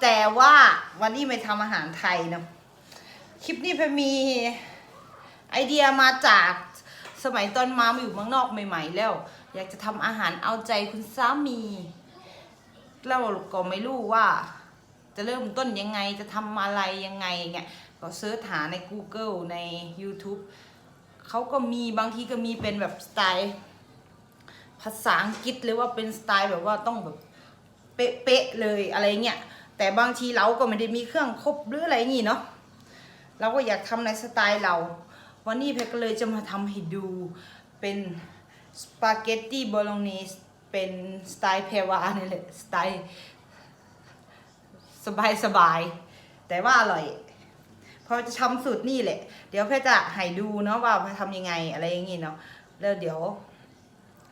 แต่ว่าวันนี้ไม่ทำอาหารไทยเนาะคลิปนี้เพมีไอเดียมาจากสมัยตอนมาอยู่เมืองนอกใหม่ ๆ แล้ว อยากจะทำอาหารเอาใจคุณสามี แล้วก็ไม่รู้ว่า จะเริ่มต้นยังไงจะทำอะไรยังไงเงี้ยก็เสิร์ชหาใน Google ใน YouTube เขาก็มีบางทีก็มีเป็นแบบสไตล์ภาษาอังกฤษหรือว่าเป็นสไตล์แบบว่าต้องแบบเป๊ะๆเลยอะไรเงี้ย แต่บางทีเราก็ไม่ได้มีเครื่องครบหรืออะไรงี้เนาะเราก็อยากทำในสไตล์เรา วันนี้เพชรก็เลยจะมาทำให้ดูเป็นสปาเกตตีโบโลเนสเป็นสไตล์เพวาเนี่ยแหละสไตล์สบายสบายๆแต่ว่าอร่อยพอจะทำสูตรนี่แหละ เดี๋ยวเพชรจะให้ดูเนาะว่าเพชรทำยังไงอะไรอย่างงี้เนาะแล้วเดี๋ยว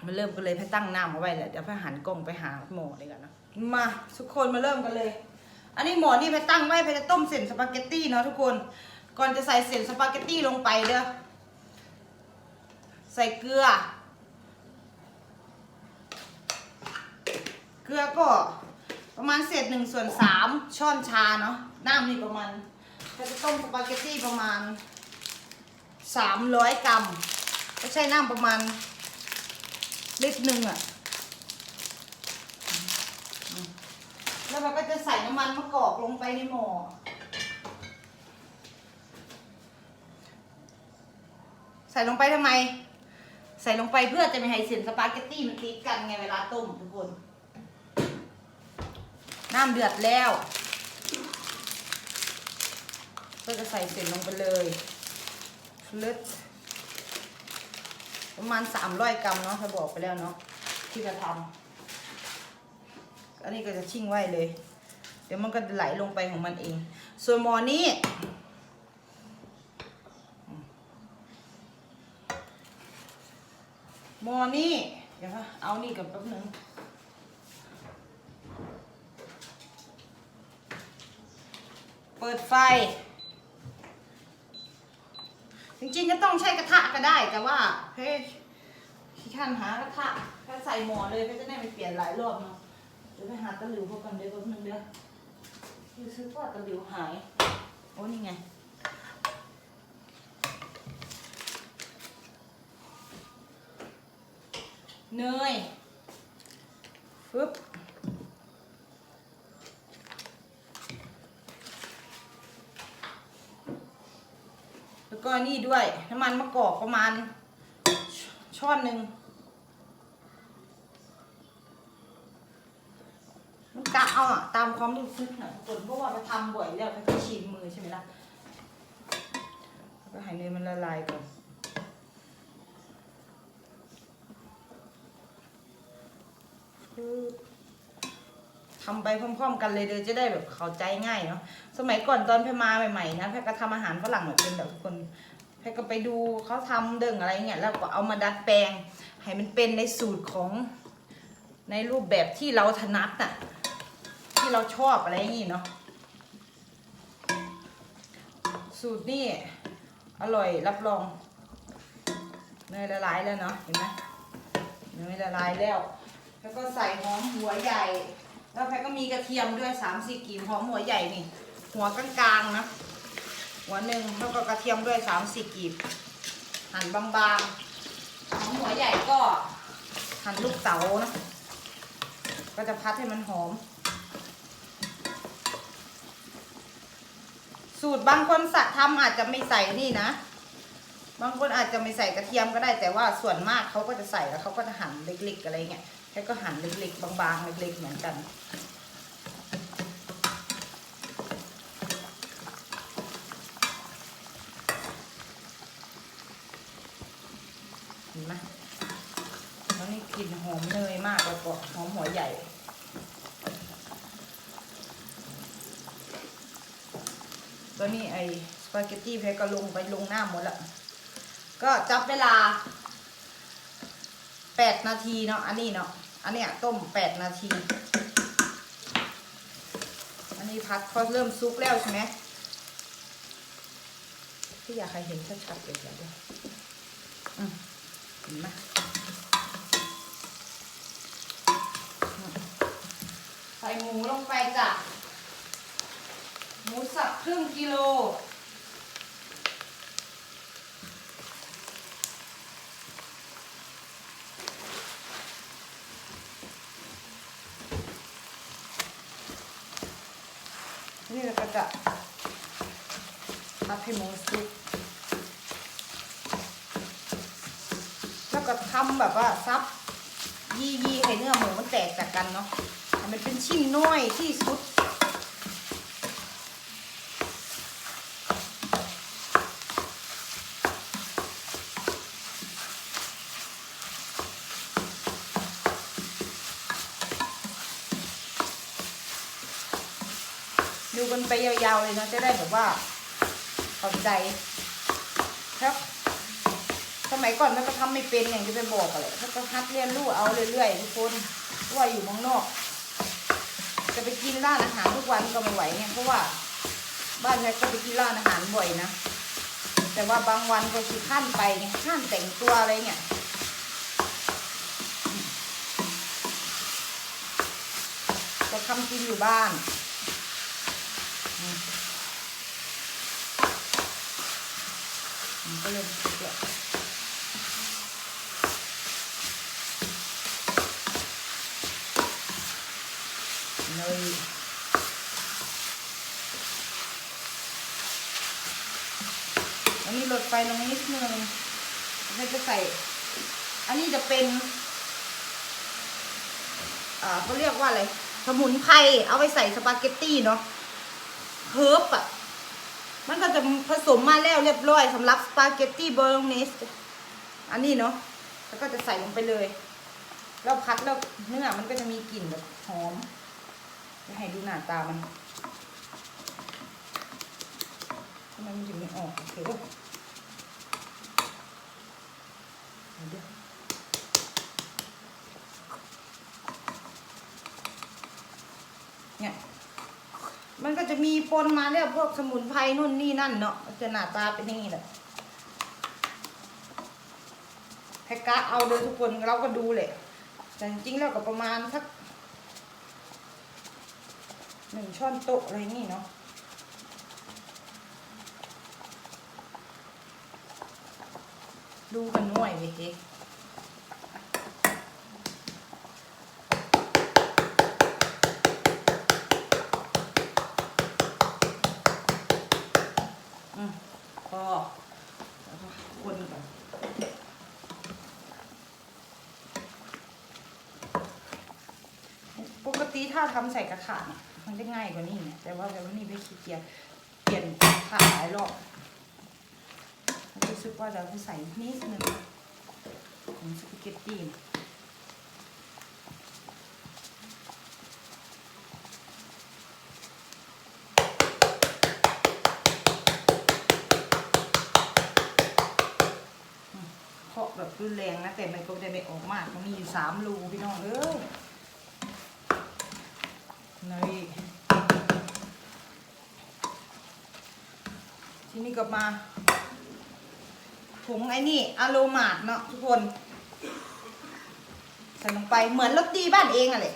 มันเริ่มกันเลยเพชรตั้งน้ำเอาไว้แหล้วเดี๋ยวเพชรหันกล้องไปหาหมอเลยกันเนาะมาทุกคนมาเริ่มกันเลย อันนี้หมอนี่เพชรตั้งไว้เพชรจะต้มเส้นสปาเกตตี้เนาะทุกคน ก่อนจะใส่เส้นสปาเกตตี้ลงไปเด้อ ใส่เกลือ เกลือก็ประมาณเศษหนึ่งส่วนสามช้อนชาเนาะ น้ำนี่ประมาณเราจะต้มสปาเกตตี้ประมาณสามร้อยกรัม ก็ใช้น้ำประมาณลิตรหนึ่งอะ แล้วเราก็จะใส่น้ำมันมะกอกลงไปในหม้อใส่ลงไปทำไม ใส่ลงไปเพื่อจะไม่ให้เส้นสปาเกตตี้มันติดกันไงเวลาต้มทุกคน น้ำเดือดแล้ว ก็จะใส่เสร็จลงไปเลยฟลึดประมาณสามร้อยกรัมเนาะถ้าบอกไปแล้วเนาะที่จะทำ อันนี้ก็จะชิ่งไว้เลย เดี๋ยวมันก็ไหลลงไปของมันเอง ส่วนหมอนี้หมอนี้เดี๋ยวนะเอานี่กับแป๊บนึงเปิดไฟ จริงๆก็ต้องใช้กระทะก็ได้แต่ว่าเฮ้ยขี้ขันหากระทะถ้าใส่หม้อเลยก็จะได้ไม่เปลี่ยนหลายรอบเนาะ เดี๋ยวไปหาตะหลิวพวกกันเดี๋ยวแป๊บนึงเดี๋ยวคือซื้อว่าตะหลิวหาย โอ้นี่ไง เนยฟึบแล้วก็นี่ด้วย น้ำมันมะกอกประมาณชช้อนหนึ่ง กะเอาอะตามความรู้สึกนะทุกคนเพราะว่าไปทำบ่อยแล้วมันก็ชินมือใช่ไหมล่ะแล้วก็ให้เนยมันละลายก่อนทำไปพร้อมๆ กันเลยเดี๋ยวจะได้แบบเข้าใจง่ายเนาะสมัยก่อนตอนแพมาใหม่ๆนะแพรก็ทำอาหารฝรั่งแบบเป็นแบบทุกคนแพรก็ไปดูเขาทำเดิงอะไรเงี้ยแล้วก็เอามาดัดแปลงให้มันเป็นในสูตรของในรูปแบบที่เราถนัดน่ะ ที่เราชอบอะไรอย่างงี้เนาะสูตรนี่อร่อยรับรองเนยละลายแล้วเนาะเห็นไหมเนยละลายแล้ว แล้วก็ใส่หอมหัวใหญ่ แล้วแพรก็มีกระเทียมด้วยสามสี่กีบหอมหัวใหญ่นี่ หัวกลางๆนะหัวหนึ่งแล้วก็กระเทียมด้วยสามสี่กีบหั่นบางๆหอมหัวใหญ่ก็หั่นลูกเต๋านะ ก็จะพัดให้มันหอม สูตรบางคนสะทำอาจจะไม่ใส่นี่นะ บางคนอาจจะไม่ใส่กระเทียมก็ได้แต่ว่าส่วนมากเขาก็จะใส่แล้วเขาก็จะหั่นเล็กๆอะไรเงี้ยแค่ก็หั่นเล็กๆ บางๆ เล็กๆ เหมือนกันเห็นไหมแล้วนี่กลิ่นหอมเนยมากแล้วก็หอมหัวใหญ่ ตัวนี้ไอสปาเกตตี้เพก็ลงไปลงหน้าหมดละก็จับเวลาแปดนาทีเนาะอันนี้เนาะอันเนี้ยต้มแปดนาที อันนี้พัดพอเริ่มซุกแล้วใช่ไหมที่อยากให้เห็นชัดๆเลยเดี๋ยวอืมเห็นไหมอืมใส่หมูลงไปจ้ะ หมูสับครึ่งกิโล นี่เราก็จะทับให้หมูสุกแล้วก็ทำแบบว่าซับยี่ยี่ให้เนื้อหมูมันแตกจากกันเนาะให้มันเป็นชิ้นน้อยที่สุด ไปยาวๆเลยนะจะได้แบบว่าเข้าใจครับสมัยก่อนมันก็ทำไม่เป็นอย่างที่ไปบอกอะไรเขาก็ฮัดเรียนรู้เอาเรื่อยๆทุกคนว่าอยู่เมืองนอก จะไปกินร้านอาหารทุกวันก็ไม่ไหวไงเพราะว่า บ้านแม่ก็ไปกินร้านอาหารบ่อยนะแต่ว่าบางวันก็คือข้ามไปไงข้ามแต่งตัวอะไรเงี้ยก็ทำกินอยู่บ้าน มันก็เริ่มสุกแล้วเนยอันนี้ลดไฟลงนิดนึงแล้วจะใส่ อันนี้จะเป็น อ่าเขาเรียกว่าอะไร สมุนไพร เอาไปใส่สปาเกตตี้เนาะ เฮิร์บอะ มันก็จะผสมมาแล้วเรียบร้อยสำหรับสปาเกตตี้โบโลเนส อันนี้เนาะ แล้วก็จะใส่ลงไปเลย แล้วพัดแล้วเนื้อมันก็จะมีกลิ่นแบบหอม จะให้ดูหน้าตามันทำไมมันถึงไม่ออกเคเด้อเอาเดี๋ยวเนี่ย มันก็จะมีปนมาเนี่ยพวกสมุนไพรนู่นนี่นั่นเนาะจะหน้าตาเป็นอย่างนี้แหละแพ็กกะเอาเลยทุกคนเราก็ดูเลยแต่จริงๆแล้วก็ประมาณสักหนึ่งช้อนโต๊ะอะไรนี่เนาะดูกันหน่อยเว้ยเจ๊อืมพอแล้วก็คนก่อนปกติ ถ้าทำใส่กระถางมันจะง่ายกว่านี้เนี่ยแต่ว่าแบบว่านี่ไปขี้เกียจเปลี่ยนขาหลายรอบรู้สึกว่าจะใส่นิดนึงของสปาเกตตี้เนี่ยเคาะแบบรุนแรงนะแต่มันก็จะไม่ออกมาก มันมีอยู่สามรูพี่น้องเอ้ย นี่ทีนี้ก็มาผงไอ้นี่อะโรมาดเนาะทุกคน ใส่ลงไปเหมือนรสดีบ้านเองอะเลย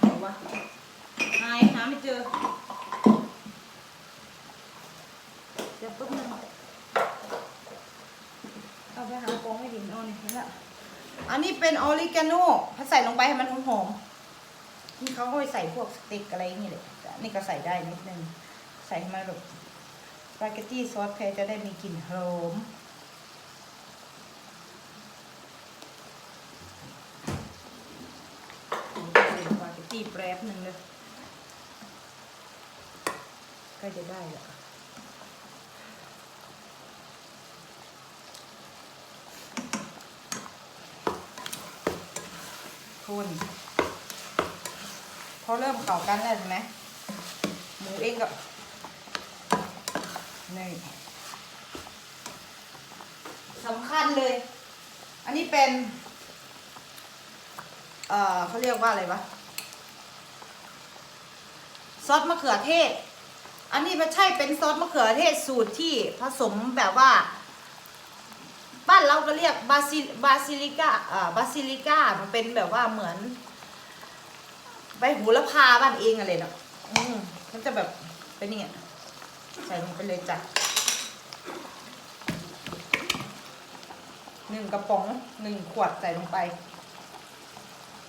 เอาวะหายหาไม่เจอ เดี๋ยวปุ๊บนึงเอาไปหากองให้ดินเอาเนี่ยเห็นละอันนี้เป็นออริกาโน่ถ้าใส่ลงไปให้มันหอมๆ นี่เขาก็ไปใส่พวกสเต็กอะไรอย่างเงี้ยเลยนี่ก็ใส่ได้นิดนึง ใส่มันแบบสปาเกตตี้ซอสแพรจะได้มีกลิ่นหอมใส่สปาเกตตี้แป๊บหนึ่งเลยก็จะได้แล้วคน พอเริ่มเข้ากันแล้วใช่ไหมหมูเองก็นี่สำคัญเลย อันนี้เป็น เอ่อเขาเรียกว่าอะไรวะซอสมะเขือเทศ อันนี้ไม่ใช่เป็นซอสมะเขือเทศสูตรที่ผสมแบบว่า บ้านเราก็เรียกบาซิบาซิลิก้าอ่าบาซิลิกามันเป็นแบบว่าเหมือน ใบหูละพาบ้านเองอะไรเนาะอืมมันจะแบบเป็นอย่างเงี้ยใส่ลงไปเลยจ้ะหนึ่งกระป๋องหนึ่งขวดใส่ลงไป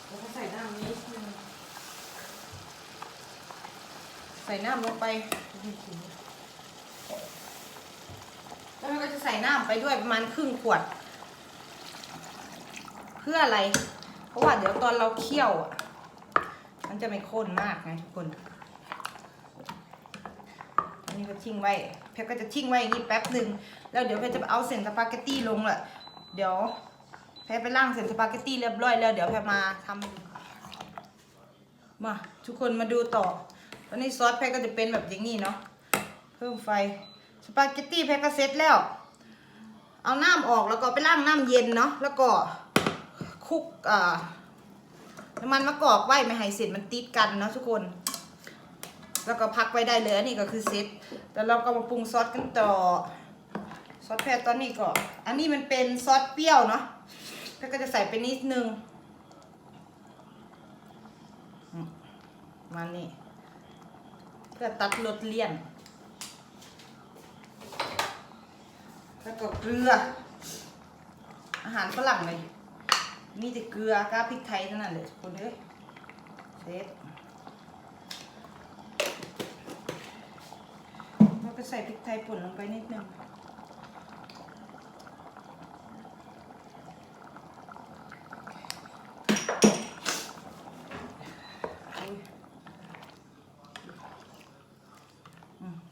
แล้วก็ใส่น้ำนิดนึงใส่น้ำลงไปแล้วเราก็จะใส่น้ำไปด้วยประมาณครึ่งขวด เพื่ออะไร เพราะว่าเดี๋ยวตอนเราเคี่ยวอะ มันจะไม่ข้นมากไงทุกคน อันนี้ก็ทิ้งไว้ เพชรก็จะทิ้งไว้อย่างนี้แป๊บหนึ่ง แล้วเดี๋ยวเพชรจะเอาเส้นสปาเกตตี้ลงแหละเดี๋ยวเพชรไปล่างเส้นสปาเกตตี้เรียบร้อยแล้วเดี๋ยวเพชรมาทำมาทุกคนมาดูต่อตอนนี้ซอสเพชรก็จะเป็นแบบอย่างนี้เนาะ เพิ่มไฟ สปาเกตตี้เพชรก็เสร็จแล้ว เอาน้ำออกแล้วก็ไปล้างน้ำเย็นเนาะ แล้วก็คลุกอ่า น้ำมันมะกอกไว้ไม่ให้เสร็จมันติดกันเนาะทุกคน แล้วก็พักไว้ได้เลยอันนี้ก็คือเซตแล้วเราก็มาปรุงซอสกันต่อซอสแพรตอนนี้ก็ อันนี้มันเป็นซอสเปรี้ยวเนาะแพรก็จะใส่ไปนิดนึงมมานี่เพื่อตัดรสเลี่ยน แล้วก็เกลือ อาหารฝรั่งเลย มีแต่เกลือกับพริกไทยเท่านั้นเลยทุกคนเอ้ยเซตแล้วก็ใส่พริกไทยป่นลงไปนิดนึง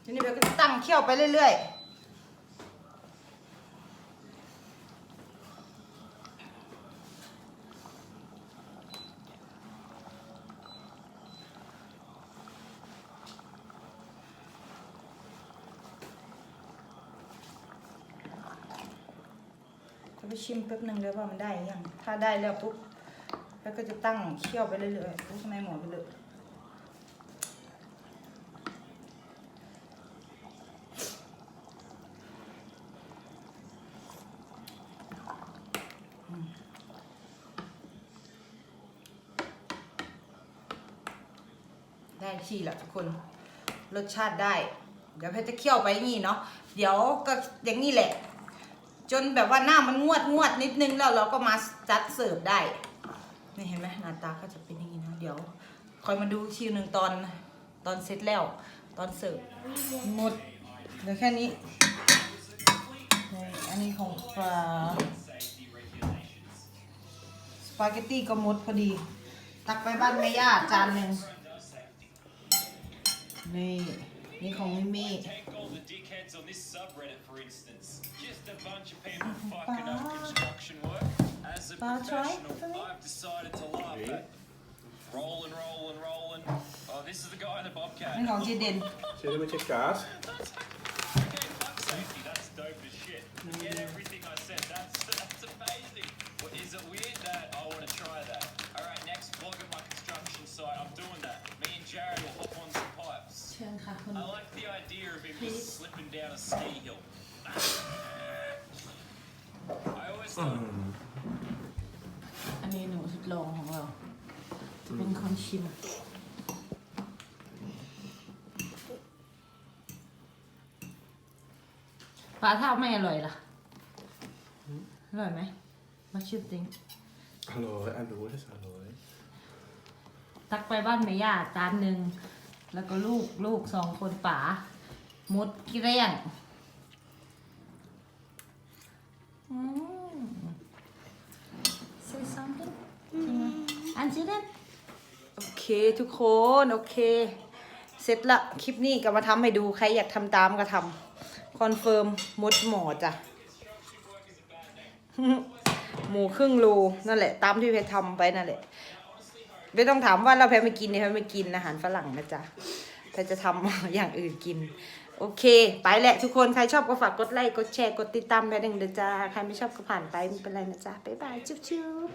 ทีนี้เราก็ตั้งเคี่ยวไปเรื่อยๆ ชิมแป๊บหนึ่งเลยว่ามันได้ยังถ้าได้แล้วปุ๊บแล้วก็จะตั้งเคี่ยวไปเรื่อยๆปุ๊บในหมอไปเลยอืมได้ที่ล้วทุกคนรสชาติได้ เดี๋ยวแพทย์จะเคี่ยวไปอย่างนี้เนาะเดี๋ยวก็อย่างนี้แหละ จนแบบว่าหน้ามันงวดงวดนิดนึงแล้วเราก็มาจัดเสิร์ฟได้ นี่เห็นไหมหน้าตาก็จะเป็นอย่างนี้นะเดี๋ยว คอยมาดูชิวหนึ่งตอนตอนเสร็จแล้ว ตอนเสิร์ฟหมดเหลือแค่นี้นี่อันนี้ของปลาสปาเกตตี้ก็หมดพอดี ตักไปบ้านแม่ย่าจานหนึ่งนี่ นี่ของมิมี่ Take all the dickheads on this subreddit, for instance. Just a bunch of people fucking up construction work. As a Bar try professional, for me? I've decided to laugh at rolling, rolling, rolling. Oh, this is the guy in the นี่ bobcat. ของเจเดนใช้ได้ไม่ใช่ก๊าซ Okay, fuck safety, that's dope as shit. Get everything like the idea of him just slipping down a ski hill. I always อื thought มอันนี้หนูทดลองของเรา จะเป็นคนชิม ปลาท่าไม่อร่อยล่ะ อร่อยไหมมาชิมจริง อร่อยอันรู้ที่อร่อยตักไปบ้านแม่ย่าจานหนึ่ง แล้วก็ลูกลูกสองคนป๋าหมดเกลี้ยงอืม say something อันซีเดนโอเคทุกคนโอเค เสร็จละคลิปนี้ก็มาทำให้ดูใครอยากทำตามก็ทำคอนเฟิร์มมดหมอจ้ะ หมูครึ่งโลนั่นแหละ ตามที่เพชรทำไปนั่นแหละ ไม่ต้องถามว่าเราแพ้ไม่กินเนี่ยแพ้ไม่กินอาหารฝรั่งนะจ๊ะแพ้จะทำอย่างอื่นกิน โอเค ไปแหละทุกคน ใครชอบก็ฝากกดไลค์กดแชร์กดติดตามแพ้หนึ่งเดือจ้าใครไม่ชอบก็ผ่านไปไม่เป็นไรนะจ๊ะบ๊ายบายจุ๊บจุ๊บ